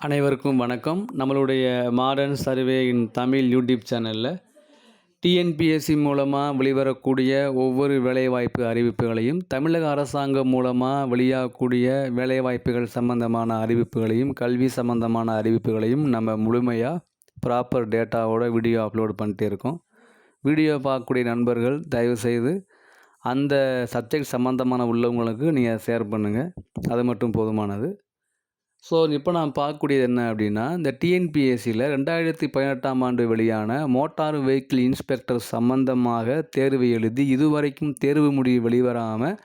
அனைவருக்கும் வணக்கம். நம்மளுடைய modern survey in Tamil YouTube சேனலில் டிஎன்பிஎஸ்சி மூலமாக வெளிவரக்கூடிய ஒவ்வொரு வேலைவாய்ப்பு அறிவிப்புகளையும் தமிழக அரசாங்கம் மூலமாக வெளியாகக்கூடிய வேலைவாய்ப்புகள் சம்பந்தமான அறிவிப்புகளையும் கல்வி சம்பந்தமான அறிவிப்புகளையும் நம்ம முழுமையாக ப்ராப்பர் டேட்டாவோட வீடியோ அப்லோட் பண்ணிட்டு இருக்கோம். வீடியோ பார்க்கக்கூடிய நண்பர்கள் தயவுசெய்து அந்த சப்ஜெக்ட் சம்மந்தமான உள்ளவங்களுக்கு நீங்கள் ஷேர் பண்ணுங்கள் அது மட்டும் போதுமானது. ஸோ இப்போ நான் பார்க்கக்கூடியது என்ன அப்படின்னா இந்த டிஎன்பிஎஸ்சியில் ரெண்டாயிரத்தி பதினெட்டாம் ஆண்டு வெளியான மோட்டார் வெஹிக்கிள் இன்ஸ்பெக்டர் சம்பந்தமாக தேர்வு எழுதி இதுவரைக்கும் தேர்வு முடிவு வெளிவராமல்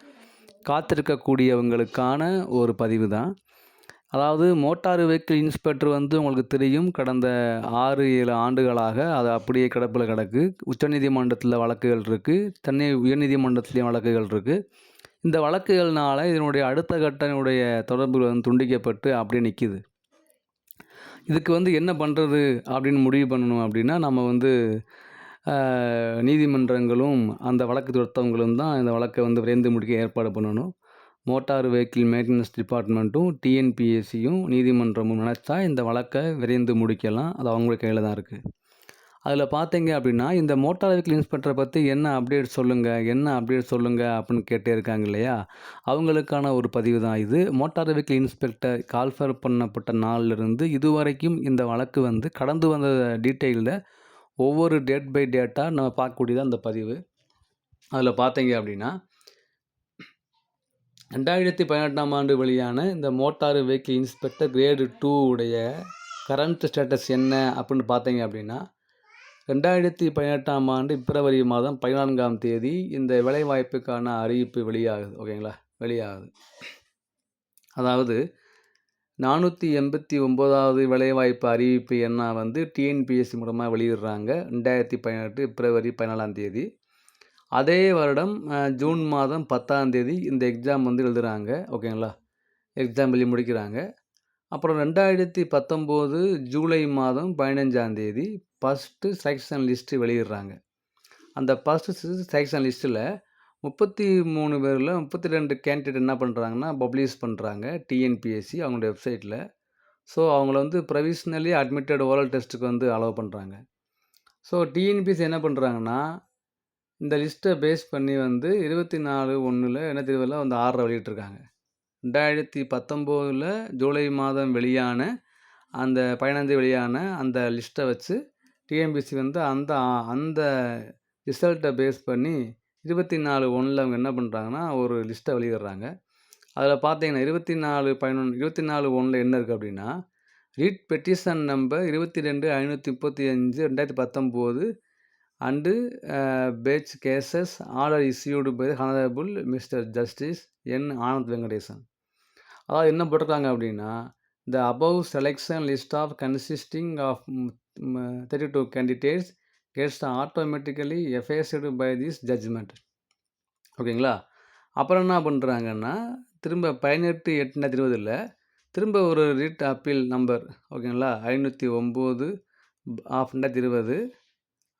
காத்திருக்கக்கூடியவங்களுக்கான ஒரு பதிவு தான். அதாவது மோட்டார் வெஹிக்கிள் இன்ஸ்பெக்டர் வந்து உங்களுக்கு தெரியும் கடந்த ஆறு ஏழு ஆண்டுகளாக அது அப்படியே கிடப்பில் கிடக்கு. உச்சநீதிமன்றத்தில் வழக்குகள் இருக்குது சென்னை உயர்நீதிமன்றத்துலேயும் வழக்குகள் இருக்குது இந்த வழக்குகள்னால இதனுடைய அடுத்த கட்டனுடைய தொடர்புகள் வந்து துண்டிக்கப்பட்டு அப்படியே நிற்கிது இதுக்கு வந்து என்ன பண்ணுறது அப்படின்னு முடிவு பண்ணணும் அப்படின்னா நம்ம வந்து நீதிமன்றங்களும் அந்த வழக்கு தொடுத்தவங்களும் தான் இந்த வழக்கை வந்து விரைந்து முடிக்க ஏற்பாடு பண்ணணும். மோட்டார் வெஹிக்கிள் மெயின்டெனன்ஸ் டிபார்ட்மெண்ட்டும் டிஎன்பிஎஸ்சியும் நீதிமன்றமும் நினச்சா இந்த வழக்கை விரைந்து முடிக்கலாம். அது அவங்களுடைய கையில் தான் இருக்குது அதில் பார்த்தீங்க அப்படின்னா இந்த மோட்டார் வெஹிக்கிள் இன்ஸ்பெக்டரை பற்றி என்ன அப்டேட் சொல்லுங்கள் என்ன அப்டேட் சொல்லுங்கள் அப்படின்னு கேட்டே இருக்காங்க இல்லையா? அவங்களுக்கான ஒரு பதிவு தான் இது. மோட்டார் வெஹிக்கிள் இன்ஸ்பெக்டர் கால்ஃபர் பண்ணப்பட்ட நாளிலிருந்து இதுவரைக்கும் இந்த வழக்கு வந்து கடந்து வந்த டீட்டெயிலில் ஒவ்வொரு டேட் பை டேட்டாக நம்ம பார்க்கக்கூடியது அந்த பதிவு. அதில் பார்த்தீங்க அப்படின்னா ரெண்டாயிரத்தி பதினெட்டாம் ஆண்டு வெளியான இந்த motor vehicle inspector grade two உடைய கரண்ட் ஸ்டேட்டஸ் என்ன அப்படின்னு பார்த்தீங்க அப்படின்னா ரெண்டாயிரத்தி பதினெட்டாம் ஆண்டு பிப்ரவரி மாதம் பதினான்காம் தேதி இந்த வேலைவாய்ப்புக்கான அறிவிப்பு வெளியாகுது. ஓகேங்களா? வெளியாகுது. அதாவது நானூற்றி எண்பத்தி ஒம்போதாவது வேலைவாய்ப்பு அறிவிப்பு என்ன வந்து டிஎன்பிஎஸ்சி மூலமாக வெளியிடுறாங்க. ரெண்டாயிரத்தி பதினெட்டு பிப்ரவரி பதினாலாம் தேதி. அதே வருடம் ஜூன் மாதம் பத்தாம் தேதி இந்த எக்ஸாம் வந்து எழுதுகிறாங்க ஓகேங்களா? எக்ஸாம் எழுதி முடிக்கிறாங்க. அப்புறம் ரெண்டாயிரத்தி பத்தொம்போது ஜூலை மாதம் பதினஞ்சாம் தேதி ஃபஸ்ட்டு செலெக்ஷன் லிஸ்ட்டு வெளியிடுறாங்க. அந்த ஃபஸ்ட்டு செலெக்ஷன் லிஸ்ட்டில் முப்பத்தி மூணு பேரில் முப்பத்தி ரெண்டு கேண்டிடேட் என்ன பண்ணுறாங்கன்னா பப்ளிஷ் பண்ணுறாங்க டிஎன்பிஎஸ்சி அவங்களுடைய வெப்சைட்டில் ஸோ அவங்கள வந்து ப்ரொவிஷ்னலி அட்மிட்டட் ஓரல் டெஸ்ட்டுக்கு வந்து அலோவ் பண்ணுறாங்க ஸோ டிஎன்பிஎஸ்சி என்ன பண்ணுறாங்கன்னா இந்த லிஸ்ட்டை பேஸ் பண்ணி வந்து இருபத்தி நாலு ஒன்றில் என்ன தெரியல வந்து ஆறரை வெளியிட்டிருக்காங்க. ரெண்டாயிரத்தி பத்தொம்போதில் ஜூலை மாதம் வெளியான அந்த பதினஞ்சு வெளியான அந்த லிஸ்ட்டை வச்சு டிஎன்பிசி வந்து அந்த அந்த ரிசல்ட்டை பேஸ் பண்ணி இருபத்தி நாலு ஒன்றில் அவங்க என்ன பண்ணுறாங்கன்னா ஒரு லிஸ்ட்டை வெளியிடுறாங்க. அதில் பார்த்தீங்கன்னா இருபத்தி நாலு பதினொன்று இருபத்தி நாலு ஒன்றில் என்ன இருக்குது அப்படின்னா ரீட் பெட்டிஷன் நம்பர் இருபத்தி ரெண்டு ஐநூற்றி முப்பத்தி அஞ்சு ரெண்டாயிரத்தி பத்தொம்போது and batch cases order issued by honourable mister justice N Anand Venkatesan. அதாவது என்ன போட்டிருக்காங்க அப்படின்னா the above selection list of consisting of thirty two candidates gets automatically affected by this judgment ஓகேங்களா? அப்புறம் என்ன பண்ணுறாங்கன்னா திரும்ப பதினெட்டு எட்டு ரெண்டாயிரத்தி இருபதில் திரும்ப ஒரு ரீட் அப்பீல் நம்பர் ஓகேங்களா? ஐநூற்றி ஒம்பது ஆஃப் ரெண்டாயிரத்தி இருபது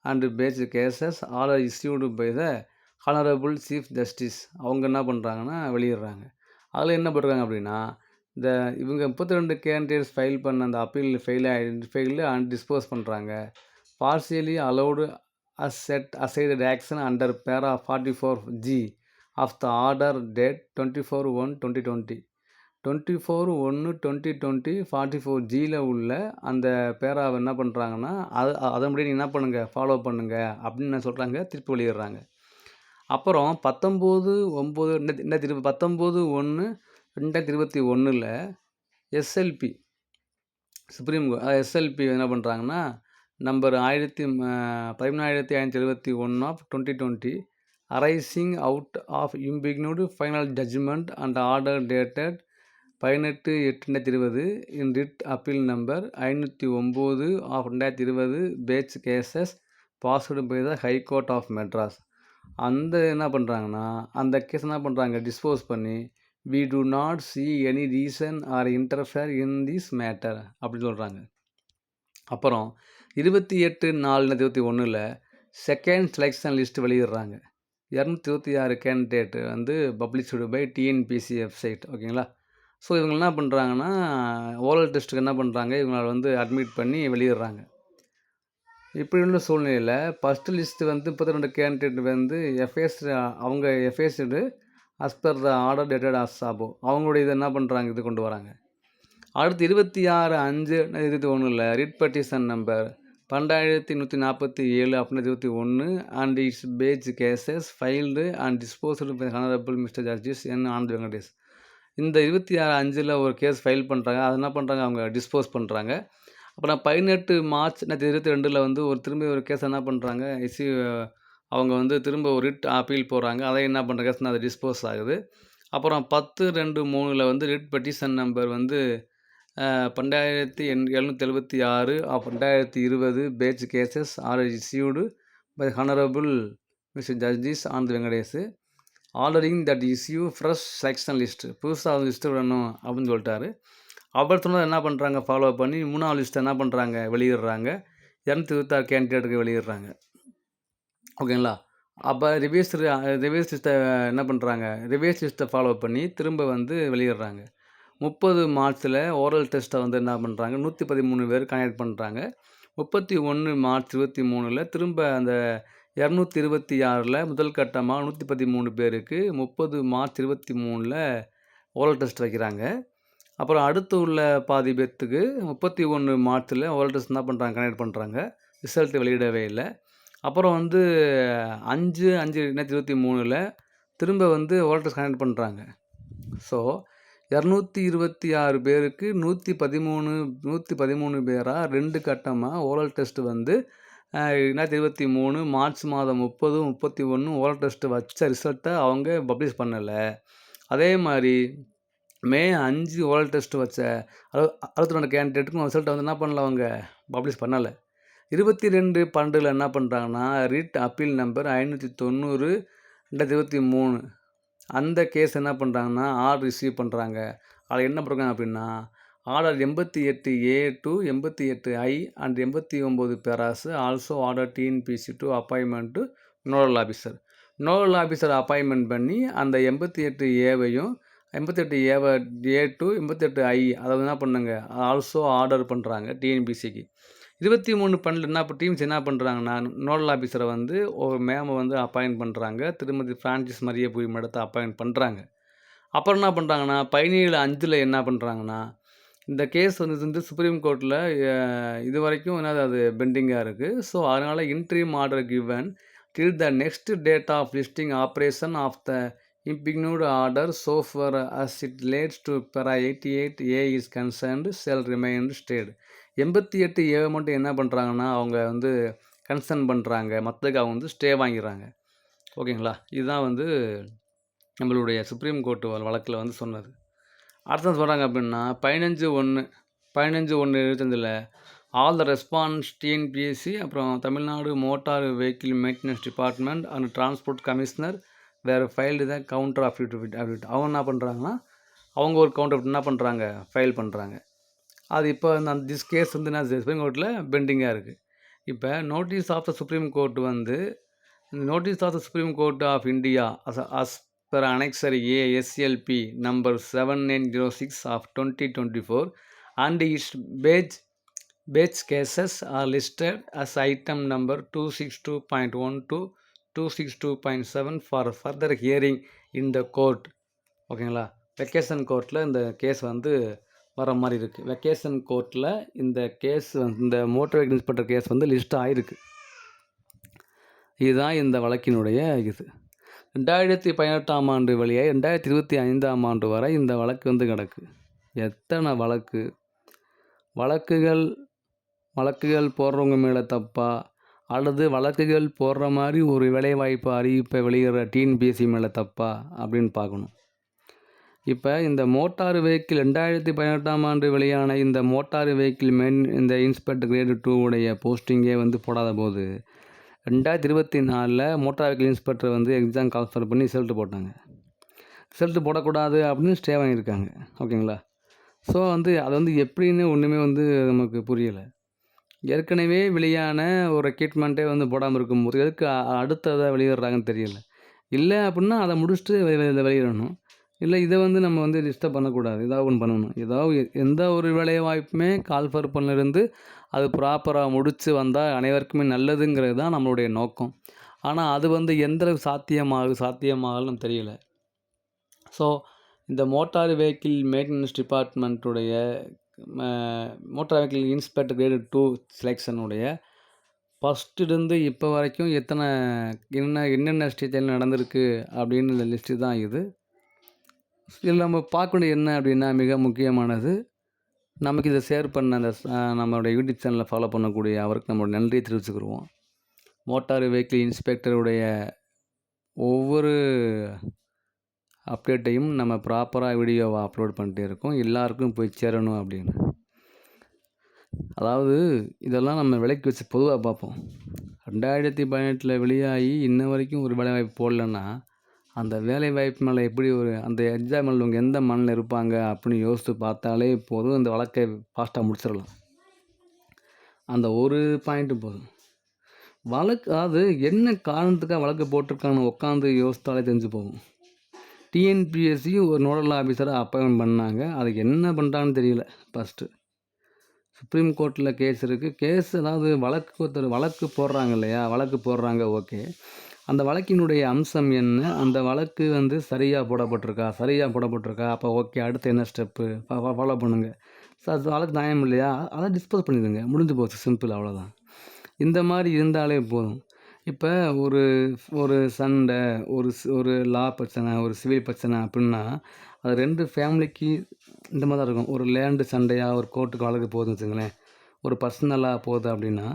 and batch cases are issued by the honourable chief justice அவங்க என்ன பண்ணுறாங்கன்னா வெளியிடுறாங்க. அதில் என்ன பண்ணுறாங்க அப்படின்னா இந்த இவங்க முப்பத்தி ரெண்டு கேண்டிடேட்ஸ் ஃபைல் பண்ண அந்த அப்பீல் ஃபெயில் ஆகி ஃபெயில் அண்ட் டிஸ்போஸ் பண்ணுறாங்க partially allowed as set asided action under para forty four G of the order date twenty four one twenty twenty twenty four ஒன்று டுவெண்ட்டி டுவெண்ட்டி ஃபார்ட்டி ஃபோர் ஜியில் உள்ள அந்த பேராவை என்ன பண்ணுறாங்கன்னா அது அதன்படி நீங்கள் என்ன பண்ணுங்கள் ஃபாலோ பண்ணுங்கள் அப்படின்னு சொல்கிறாங்க திருப்பி வெளியிடுறாங்க. அப்புறம் பத்தொம்போது ஒம்பது ரெண்டாயிரத்தி ரெண்டாயிரத்தி இருபது பத்தொம்போது ஒன்று ரெண்டாயிரத்தி இருபத்தி ஒன்றில் எஸ்எல்பி சுப்ரீம் எஸ்எல்பி என்ன பண்ணுறாங்கன்னா நம்பர் ஆயிரத்தி பதிமூணாயிரத்தி ஐநூற்றி எழுபத்தி one of twenty twenty arising out of impugned final judgment and order dated பதினெட்டு எட்டு ரெண்டாயிரத்தி இருபது இன் ரிட் அப்பீல் நம்பர் ஐநூற்றி ஒம்பது ஆஃப் ரெண்டாயிரத்தி இருபது batch cases passed by the high court of Madras அந்த என்ன பண்ணுறாங்கன்னா அந்த கேஸ் என்ன பண்ணுறாங்க டிஸ்போஸ் பண்ணி we do not see any reason or interfere in this matter அப்படின்னு சொல்கிறாங்க அப்புறம் இருபத்தி எட்டு நாலு இருபத்தி ஒன்றில் செகண்ட் செலெக்ஷன் லிஸ்ட் வெளியிடுறாங்க. இரநூத்தி இருபத்தி ஆறு கேண்டிடேட் வந்து பப்ளிஷ்டு பை டிஎன்பிசி வெப்சைட் ஓகேங்களா? ஸோ இவங்க என்ன பண்ணுறாங்கன்னா ஓரல் டெஸ்ட்டுக்கு என்ன பண்ணுறாங்க இவங்களை வந்து அட்மிட் பண்ணி வெளியிடுறாங்க. இப்படி உள்ள சூழ்நிலையில் ஃபஸ்ட்டு லிஸ்ட்டு வந்து முப்பத்தி ரெண்டு கேண்டிடேட் வந்து எஃப்எஸ் அவங்க affected as per the order dated as above. அவங்களுடைய இது என்ன பண்ணுறாங்க இது கொண்டு வராங்க. அடுத்து இருபத்தி ஆறு அஞ்சு இருபத்தி ஒன்றில் ரிட் பட்டிஷன் நம்பர் பன்னெண்டாயிரத்தி நூற்றி நாற்பத்தி ஏழு அப்படின்னு இருபத்தி ஒன்று and it's batch cases filed and disposal by honourable mister justice N Anand Venkatesh. இந்த இருபத்தி ஆறு அஞ்சில் ஒரு கேஸ் ஃபைல் பண்ணுறாங்க அது என்ன பண்ணுறாங்க அவங்க டிஸ்போஸ் பண்ணுறாங்க அப்புறம் பதினெட்டு மார்ச் ரெண்டாயிரத்தி இருபத்தி ரெண்டில் வந்து ஒரு திரும்பி ஒரு கேஸ் என்ன பண்ணுறாங்க இசி அவங்க வந்து திரும்ப ஒரு ரிட் அப்பீல் போகிறாங்க அதை என்ன பண்ணுற கேஸ் அது டிஸ்போஸ் ஆகுது. அப்புறம் பத்து ரெண்டு மூணில் வந்து ரிட் பெட்டிஷன் நம்பர் வந்து பன்னெண்டாயிரத்தி எண் எழுநூற்றி எழுபத்தி ஆறு ரெண்டாயிரத்தி இருபது batch cases are issued by honourable mister justice Anand Venkatesh ordering that issue fresh selection list புதுசாக லிஸ்ட்டு விடணும் அப்படின்னு சொல்லிட்டாரு. அவர் சொன்னதை என்ன பண்ணுறாங்க ஃபாலோ பண்ணி மூணாவது லிஸ்ட்டை என்ன பண்ணுறாங்க வெளியிடுறாங்க. இரநூத்தி இருபத்தாறு கேண்டிடேட்டுக்கு வெளியிடுறாங்க. ஓகேங்களா? அப்போ ரிவைஸ் ரிவியூஸ் லிஸ்ட்டை என்ன பண்ணுறாங்க ரிவைஸ் லிஸ்ட்டை ஃபாலோ பண்ணி திரும்ப வந்து வெளியிடுறாங்க. முப்பது மார்ச்சில் ஓரல் டெஸ்ட்டை வந்து என்ன பண்ணுறாங்க நூற்றி பதிமூணு பேர் கனெக்ட் பண்ணுறாங்க முப்பத்தி ஒன்று மார்ச் இருபத்தி மூணில் திரும்ப அந்த இரநூத்தி இருபத்தி ஆறில் முதல் கட்டமாக நூற்றி பதிமூணு பேருக்கு முப்பது மார்ச் இருபத்தி மூணில் ஓரல் டெஸ்ட் வைக்கிறாங்க. அப்புறம் அடுத்து உள்ள பாதி பேர்த்துக்கு முப்பத்தி ஒன்று மார்ச்சில் ஓரல் டெஸ்ட் என்ன பண்ணுறாங்க கனெக்ட் பண்ணுறாங்க ரிசல்ட் வெளியிடவே இல்லை. அப்புறம் வந்து அஞ்சு அஞ்சு ரெண்டாயிரத்தி இருபத்தி மூணில் திரும்ப வந்து ஓரல் டெஸ்ட் கனெக்ட் பண்ணுறாங்க ஸோ இரநூத்தி இருபத்தி ஆறு பேருக்கு நூற்றி பதிமூணு நூற்றி பதிமூணு பேராக ரெண்டு கட்டமாக ஓரல் டெஸ்ட்டு வந்து ரெண்டாயிரத்தி இருபத்தி மூணு மார்ச் மாதம் முப்பது முப்பத்தி ஒன்று ஓரல் டெஸ்ட்டு வச்ச ரிசல்ட்டை அவங்க பப்ளிஷ் பண்ணலை. அதே மாதிரி மே அஞ்சு ஓரல் டெஸ்ட் வச்ச அறு அறுபத்தி ரெண்டு கேண்டிடேட்டுக்கும் ரிசல்ட்டை வந்து என்ன பண்ணல அவங்க? பப்ளிஷ் பண்ணலை. இருபத்தி ரெண்டு பன்னெண்டில் என்ன பண்ணுறாங்கன்னா ரிட் அப்பீல் நம்பர் ஐநூற்றி தொண்ணூறு ரெண்டாயிரத்தி இருபத்தி மூணு அந்த கேஸ் என்ன பண்ணுறாங்கன்னா ஆர்டர் ரிசீவ் பண்ணுறாங்க அதில் என்ன பண்ணுறாங்க அப்படின்னா ஆர்டர் எண்பத்தி எட்டு ஏ டு எண்பத்தி எட்டு ஐ அண்ட் எண்பத்தி ஒம்பது paras also order TNPSC to appointment to nodal officer nodal officer appointment பண்ணி அந்த எண்பத்தி எட்டு ஏவையும் எண்பத்தெட்டு ஏவை ஏ டு எண்பத்தெட்டு ஐ அதை என்ன பண்ணுங்க ஆல்சோ ஆர்டர் பண்ணுறாங்க டிஎன்பிசிக்கு இருபத்தி மூணு பன்னெண்டு என்ன இப்போ டீம்ஸ் என்ன பண்ணுறாங்கன்னா நோடல் ஆஃபீஸரை வந்து ஒரு மேமை வந்து அப்பாயின்ட் பண்ணுறாங்க திருமதி ஃப்ரான்சிஸ் மரியபுரி மேடத்தை அப்பாயின்ட் பண்ணுறாங்க அப்புறம் என்ன பண்ணுறாங்கன்னா பதினேழு அஞ்சில் என்ன பண்ணுறாங்கன்னா இந்த கேஸ் வந்து வந்து சுப்ரீம் கோர்ட்டில் இது வரைக்கும் என்னது அது பெண்டிங்காக இருக்குது ஸோ அதனால் interim order given till the next date of listing operation of the impugned order so far as it relates to para 88 A is concerned shall remain stayed எண்பத்தி எட்டு ஏ மட்டும் என்ன பண்ணுறாங்கன்னா அவங்க வந்து கன்சர்ன் பண்ணுறாங்க மற்றதுக்கு அவங்க வந்து ஸ்டே வாங்கிடுறாங்க. ஓகேங்களா? இதுதான் வந்து நம்மளுடைய சுப்ரீம் கோர்ட்டு வழக்கில் வந்து சொன்னது. அடுத்தது சொல்கிறாங்க அப்படின்னா பதினஞ்சு ஒன்று பதினஞ்சு ஒன்று இருபத்தஞ்சில் ஆல் த ரெஸ்பான்ஸ் டிஎன்பிஎஸ்சி அப்புறம் Tamil Nadu motor vehicle maintenance department and transport commissioner வேறு ஃபைல்டு தான் கவுண்டர் அஃபிடவிட் அஃபிட் அவங்க என்ன பண்ணுறாங்கன்னா அவங்க ஒரு கவுண்டர் என்ன பண்ணுறாங்க ஃபைல் பண்ணுறாங்க அது இப்போ அந்த திஸ் கேஸ் வந்து என்ன சுப்ரீம் கோர்ட்டில் பெண்டிங்காக இருக்குது இப்போ notice of the supreme court வந்து notice of the supreme court of India as as per annexure A SLP number seven nine zero six of twenty twenty four and is batch batch cases are listed as item number two six two point one two two six two point seven for further hearing in the court ஓகேங்களா vacation கோர்ட்டில் இந்த case வந்து வர மாதிரி இருக்குது vacation கோர்ட்டில் இந்த case இந்த மோட்டர் வெஹிக்கிள் இன்ஸ்பெக்டர் கேஸ் வந்து லிஸ்ட் ஆகிருக்கு இதுதான் இந்த வழக்கினுடைய இது. ரெண்டாயிரத்தி பதினெட்டாம் ஆண்டு வழியாக ரெண்டாயிரத்தி இருபத்தி ஐந்தாம் ஆண்டு வரை இந்த வழக்கு வந்து கிடக்கு. எத்தனை வழக்கு? வழக்குகள் வழக்குகள் போடுறவங்க மேலே தப்பா? அல்லது வழக்குகள் போடுற மாதிரி ஒரு வேலைவாய்ப்பு அறிவிப்பை வெளியிடுற டிஎன்பிஎஸ்சி மேலே தப்பா? அப்படின்னு பார்க்கணும். இப்போ இந்த மோட்டார் வெஹிக்கிள் ரெண்டாயிரத்தி பதினெட்டாம் ஆண்டு வெளியான இந்த மோட்டார் வெஹிக்கிள் மென் இந்த இன்ஸ்பெக்டர் கிரேடு டூ உடைய போஸ்டிங்கே வந்து போடாத போது ரெண்டாயிரத்தி இருபத்தி நாலில் மோட்டார் வெஹிக்கிள் இன்ஸ்பெக்டர் வந்து எக்ஸாம் கால்ஃபர் பண்ணி ரிசல்ட்டு போட்டாங்க. ரிசல்ட்டு போடக்கூடாது அப்படின்னு ஸ்டே வாங்கியிருக்காங்க ஓகேங்களா? ஸோ வந்து அது வந்து எப்படின்னு ஒன்றுமே வந்து நமக்கு புரியலை. ஏற்கனவே வெளியான ஒரு ரெக்யூட்மெண்ட்டே வந்து போடாமல் இருக்கும்போது எதுக்கு அடுத்ததாக வெளியிடுறாங்கன்னு தெரியல. இல்லை அப்படின்னா அதை முடிச்சுட்டு வெளியிடணும். இல்லை இதை வந்து நம்ம வந்து டிஸ்டர்ப் பண்ணக்கூடாது. ஏதாவது ஒன்று பண்ணணும். ஏதாவது எந்த ஒரு வேலை வாய்ப்புமே கால்ஃபர் பண்ணிருந்து அது ப்ராப்பராக முடித்து வந்தால் அனைவருக்குமே நல்லதுங்கிறது தான் நம்மளுடைய நோக்கம். ஆனால் அது வந்து எந்த அளவுக்கு சாத்தியமாகு சாத்தியமாகலன்னு தெரியல. ஸோ இந்த motor vehicle maintenance டிபார்ட்மெண்ட்டுடைய motor vehicle inspector grade two செலெக்ஷனுடைய ஃபஸ்ட்டுலேருந்து இப்போ வரைக்கும் எத்தனை என்ன என்னென்ன ஸ்டேஜில் நடந்திருக்கு அப்படின்னு இந்த லிஸ்ட்டு தான் இது. இதில் நம்ம பார்க்க வேண்டியது என்ன அப்படின்னா மிக முக்கியமானது நமக்கு இதை ஷேர் பண்ண அந்த நம்மளுடைய யூடியூப் சேனலை ஃபாலோ பண்ணக்கூடிய அவருக்கு நம்மளோட நன்றியை தெரிவிச்சுக்கிடுவோம் மோட்டார் வெஹிக்கிள் இன்ஸ்பெக்டருடைய ஒவ்வொரு அப்டேட்டையும் நம்ம ப்ராப்பராக வீடியோவை அப்லோட் பண்ணிட்டே இருக்கோம். எல்லாருக்கும் போய் சேரணும் அப்படின்னு. அதாவது இதெல்லாம் நம்ம விலைக்கு வச்சு பொதுவாக பார்ப்போம். ரெண்டாயிரத்தி பதினெட்டில் வெளியாகி இன்ன வரைக்கும் ஒரு வேலைவாய்ப்பு போடலன்னா அந்த வேலைவாய்ப்பு மேலே எப்படி ஒரு அந்த எக்ஸாம்பிள் எழுதுவங்க எந்த மண்ணில் இருப்பாங்க அப்படின்னு யோசித்து பார்த்தாலே போதும். இந்த வழக்கை ஃபாஸ்ட்டாக முடிச்சிடலாம். அந்த ஒரு பாயிண்ட்டு போதும். வழக்கு அதாவது என்ன காரணத்துக்காக வழக்கு போட்டிருக்காங்கன்னு உட்காந்து யோசித்தாலே தெரிஞ்சு போகும். டிஎன்பிஎஸ்சி ஒரு நோடல் ஆஃபீஸராக அப்பாயின்மெண்ட் பண்ணாங்க. அதுக்கு என்ன பண்ணுறாங்கன்னு தெரியல ஃபஸ்ட்டு சுப்ரீம் கோர்ட்டில் கேஸ் இருக்குது கேஸ் அதாவது வழக்கு ஒருத்தர் வழக்கு போடுறாங்க இல்லையா? வழக்கு போடுறாங்க ஓகே அந்த வழக்கினுடைய அம்சம் என்ன? அந்த வழக்கு வந்து சரியாக போடப்பட்டிருக்கா? சரியாக போடப்பட்டிருக்கா? அப்போ ஓகே அடுத்து என்ன ஸ்டெப்பு ஃபாலோ பண்ணுங்க. சார் அது வழக்கு நியாயம் இல்லையா? அதை டிஸ்போஸ் பண்ணிடுங்க. முடிஞ்சு போச்சு. சிம்பிள் அவ்வளோதான் இந்த மாதிரி இருந்தாலே போதும். இப்போ ஒரு ஒரு சண்டை ஒரு ஒரு லா பிரச்சனை ஒரு சிவில் பிரச்சனை அப்படின்னா அது ரெண்டு ஃபேமிலிக்கு இந்த மாதிரி தான் இருக்கும். ஒரு லேண்டு சண்டையாக ஒரு கோர்ட்டுக்கு வழக்கு போகுதுன்னு வச்சுங்களேன் ஒரு பர்சனலாக போகுது அப்படின்னா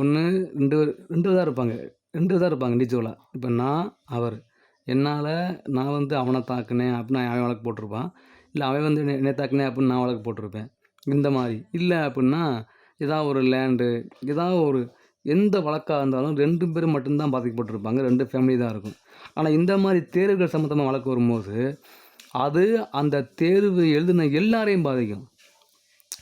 ஒன்று ரெண்டு ரெண்டு தான் இருப்பாங்க. ரெண்டு தான் இருப்பாங்க இண்டிவிஜுவலாக இப்போ நான் அவர். என்னால் நான் வந்து அவனை தாக்குனேன் அப்படின்னு அவன் வழக்கு போட்டிருப்பான். இல்லை அவன் வந்து என்னை- என்னை தாக்குனேன் அப்படின்னு நான் வழக்கு போட்டிருப்பேன். இந்த மாதிரி இல்லை அப்படின்னா ஏதாவது ஒரு லேண்டு ஏதாவது ஒரு எந்த வழக்காக இருந்தாலும் ரெண்டு பேரும் மட்டும்தான் பாதிக்கப்பட்டிருப்பாங்க. ரெண்டு ஃபேமிலி தான் இருக்கும். ஆனால் இந்த மாதிரி தேர்வுகள் சம்மந்தமாக வழக்கு வரும்போது அது அந்த தேர்வு எழுதின எல்லாரையும் பாதிக்கும்.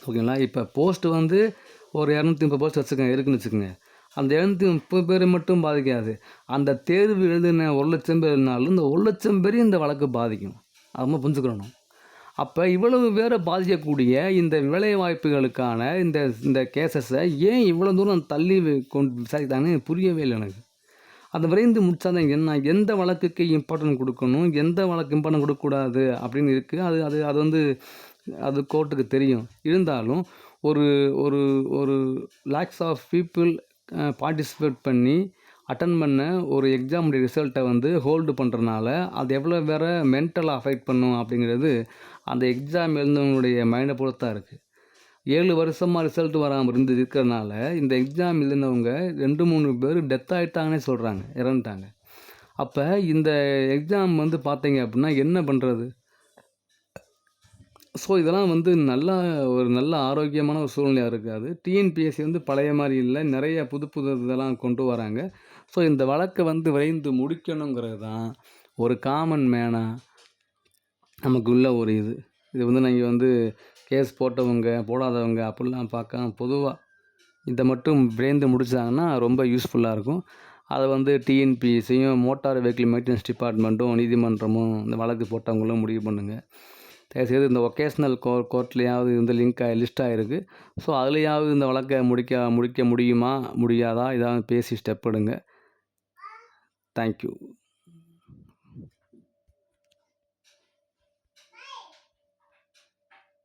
ஓகேங்களா? இப்போ போஸ்ட் வந்து ஒரு இரநூத்தி முப்பது போஸ்ட் வச்சுக்கோங்க இருக்குன்னு வச்சுக்கோங்க. அந்த இரநூத்தி முப்பது பேரை மட்டும் பாதிக்காது. அந்த தேர்வு எழுதின ஒரு லட்சம் பேர் இருந்தாலும் இந்த ஒரு லட்சம் பேரையும் இந்த வழக்கு பாதிக்கும். அது மாதிரி புரிஞ்சுக்கணும். அப்போ இவ்வளவு பேரை பாதிக்கக்கூடிய இந்த வேலைவாய்ப்புகளுக்கான இந்த இந்த கேசஸை ஏன் இவ்வளோ தூரம் தள்ளி கொண்டு விசாரித்தாங்கன்னு புரியவே இல்லை எனக்கு. அதை விரைந்து முடிச்சாதான் என்ன எந்த வழக்குக்கு இம்பார்ட்டன்ட் கொடுக்கணும் எந்த வழக்கு இம்பார்ட்டன்ட் கொடுக்கக்கூடாது அப்படின்னு இருக்குது அது அது அது வந்து அது கோர்ட்டுக்கு தெரியும். இருந்தாலும் ஒரு ஒரு ஒரு லேக்ஸ் ஆஃப் பீப்புள் பார்ட்டிசிபேட் பண்ணி அட்டன் பண்ண ஒரு எக்ஸாமுடைய ரிசல்ட்டை வந்து ஹோல்டு பண்ணுறனால அது எவ்வளோ பேரை மென்டலாக அஃபெக்ட் பண்ணும் அப்படிங்கிறது அந்த எக்ஸாம் எழுந்தவங்களுடைய மைண்டை பொறுத்தான் இருக்குது ஏழு வருஷமாக ரிசல்ட் வராமல் இருந்து இருக்கிறனால இந்த எக்ஸாம் எழுதினவங்க ரெண்டு மூணு பேர் டெத் ஆகிட்டாங்கன்னே சொல்கிறாங்க இறந்துட்டாங்க. அப்போ இந்த எக்ஸாம் வந்து பார்த்தீங்க அப்படின்னா என்ன பண்ணுறது ஸோ இதெல்லாம் வந்து நல்லா ஒரு நல்ல ஆரோக்கியமான ஒரு சூழ்நிலையாக இருக்காது டிஎன்பிஎஸ்சி வந்து பழைய மாதிரி இல்லை நிறைய புது புது இதெல்லாம் கொண்டு வராங்க. ஸோ இந்த வழக்கை வந்து விரைந்து முடிக்கணுங்கிறது தான் ஒரு காமன் மேனாக நமக்கு உள்ள ஒரு இது. இது வந்து நீங்கள் வந்து கேஸ் போட்டவங்க போடாதவங்க அப்படிலாம் பார்க்காம பொதுவாக இதை மட்டும் விரைந்து முடிச்சாங்கன்னா ரொம்ப யூஸ்ஃபுல்லாக இருக்கும். அதை வந்து டிஎன்பிஎஸ்சியும் மோட்டார் வெஹிக்கிள் மெயின்டெனன்ஸ் டிபார்ட்மெண்ட்டும் நீதிமன்றமும் இந்த வழக்கு போட்டவங்களும் முடிவு பண்ணுங்கள் தயவுசெய்து இந்த ஒகேஷ்னல் கோ கோர்ட்லேயாவது இந்த லிங்க் லிஸ்ட் ஆகிருக்கு ஸோ அதுலேயாவது இந்த வழக்கை முடிக்க முடிக்க முடியுமா? முடியாதா? இதாவது பேசி ஸ்டெப் எடுங்க. தேங்க்யூ